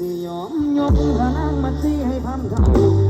จะยอมยกพลังมันที่ให้พันท่า